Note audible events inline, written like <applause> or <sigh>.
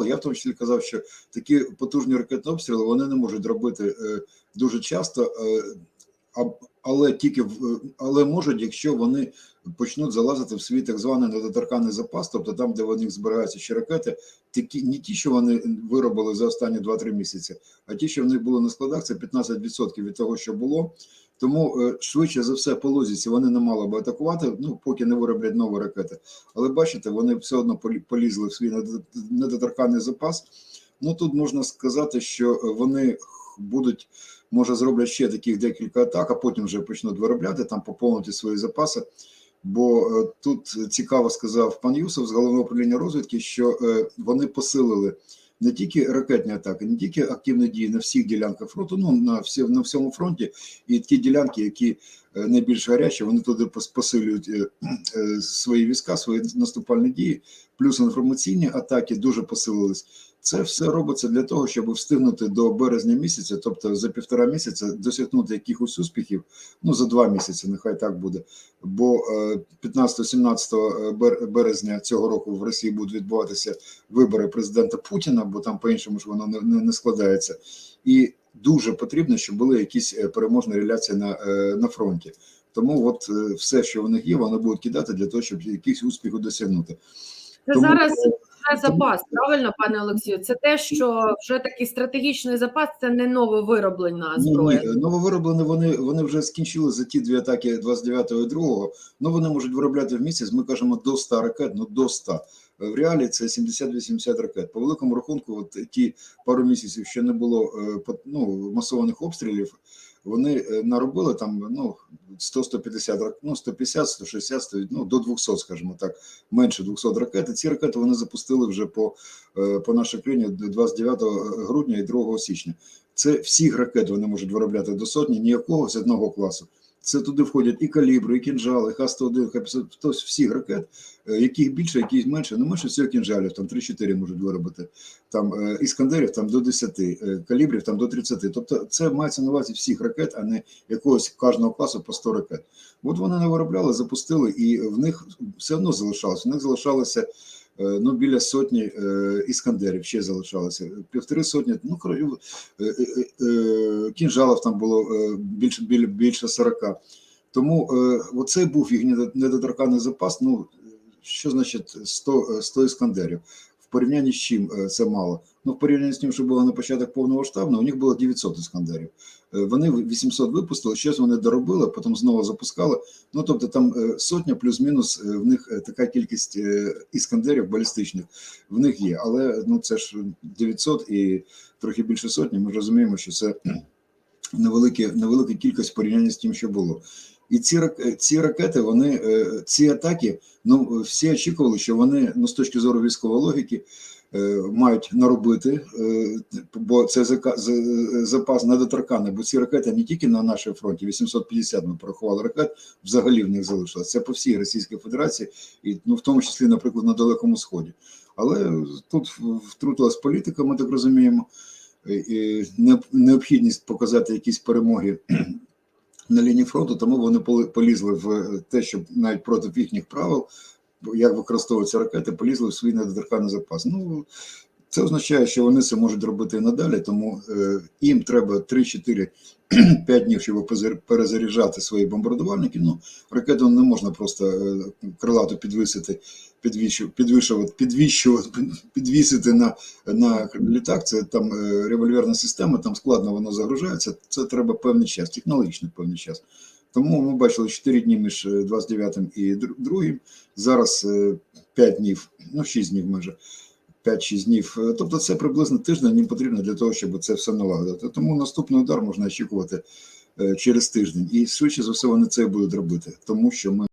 мало. Я в тому числі казав, що такі потужні ракетні обстріли вони не можуть робити е, дуже часто, е, але тільки але можуть, якщо вони почнуть залазити в свій так званий недоторканий запас, тобто там, де в них збираються ще ракети, такі не ті, що вони виробили за останні 2-3 місяці, а ті, що в них було на складах, це 15% від того, що було. Тому е, швидше за все по логіці вони не мали би атакувати, ну поки не вироблять нові ракети. Але бачите, вони все одно полі- полізли в свій недо- недоторканний запас. Ну тут можна сказати, що е, вони будуть, може, зроблять ще таких декілька атак, а потім вже почнуть виробляти там, поповнити свої запаси. Бо е, тут цікаво сказав пан Юсов з головного управління розвідки, що вони посилили не тільки ракетні атаки, не тільки активні дії на всіх ділянках фронту, ну на всі на всьому фронті, і ті ділянки, які е, найбільш гарячі, вони туди пос- посилюють е, е, свої війська, свої наступальні дії, плюс інформаційні атаки дуже посилились. Це все робиться для того, щоб встигнути до березня місяця, тобто за півтора місяця, досягнути якихось успіхів. Ну за два місяці, нехай так буде. Бо е, 15-17 березня цього року в Росії будуть відбуватися вибори президента Путіна, бо там по-іншому ж воно не, не, складається. І дуже потрібно, щоб були якісь е, переможні реляції на, е, на фронті. Тому от е, все, що в них є, вони будуть кидати для того, щоб якихось успіху досягнути. Це Тому- зараз вже запас, правильно, пане Олексію? Це те, що вже такий стратегічний запас, це не нововироблена Ні, зброя. ні, нововироблені вони, вони вже скінчили за ті дві атаки 29-го і 2-го. Ну вони можуть виробляти в місяць, ми кажемо до 100 ракет, ну до 100. В реалі це 70-80 ракет. По великому рахунку, от ті пару місяців, що не було е, ну, масованих обстрілів, вони е, наробили там ну, 100-150 ракет, ну 150, 160, 100, ну до 200, скажімо так, менше 200 ракет. І ці ракети вони запустили вже по, е, по нашій країні 29 грудня і 2 січня. Це всіх ракет вони можуть виробляти до сотні, ніякого з одного класу. Це туди входять і калібри, і кінжали, Х-101, Х-500, тобто всіх ракет, е, яких більше, яких менше, не менше всього кінжалів, там 3-4 можуть виробити, там е, іскандерів там до 10, е, калібрів там до 30. Тобто це мається на увазі всіх ракет, а не якогось кожного класу по 100 ракет. От вони не виробляли, запустили, і в них все одно залишалося. В них залишалося ну, біля сотні е, іскандерів, ще залишалося, півтори сотні, ну, коротше, е, е, е, кінжалів там було е, більше, біля, більше 40. Тому е, оцей був їх недо- недоторканий запас. Ну, що значить 100, е, 100 іскандерів? В порівнянні з чим е, це мало? Ну, в порівнянні з тим, що було на початок повного штабу, у них було 900 іскандерів. Е, Вони 800 випустили, щось вони доробили, потім знову запускали. Ну, тобто там е, сотня плюс-мінус в них така кількість іскандерів балістичних в них є. Але ну, це ж 900 і трохи більше сотні. Ми розуміємо, що це <clears throat> невеликі, невелика кількість в порівнянні з тим, що було. І ці рак- ці ракети, вони е, ці атаки, ну всі очікували, що вони ну з точки зору військової логіки е, мають наробити, е, бо це запас недоторканий, бо ці ракети не тільки на нашому фронті, 850 ми порахували ракет, взагалі в них залишилось. Це по всій Російській Федерації, і ну в тому числі, наприклад, на Далекому Сході. Але тут втрутилась політика, ми так розуміємо. І необхідність показати якісь перемоги на лінії фронту, тому вони полізли в те, щоб навіть проти їхніх правил, як використовуються ракети, полізли в свій недоторканий запас. Ну це означає, що вони це можуть робити і надалі, тому е, їм треба 3-4-5 <clears throat> днів, щоб перезаряджати свої бомбардувальники. Ну, ракету не можна просто е, крилату підвисити, підвищувати, підвищувати, підвищувати, підвісити на на літак, це там е, револьверна система, там складно воно загружається. Це треба певний час, технологічний певний час. Тому ми бачили 4 дні між е, 29 і 2. Зараз 5 днів, ну 6 днів майже. 5-6 днів. Е, Тобто це приблизно тиждень їм потрібно для того, щоб це все налагодити. Тому наступний удар можна очікувати е, через тиждень. І швидше за все вони це будуть робити, тому що ми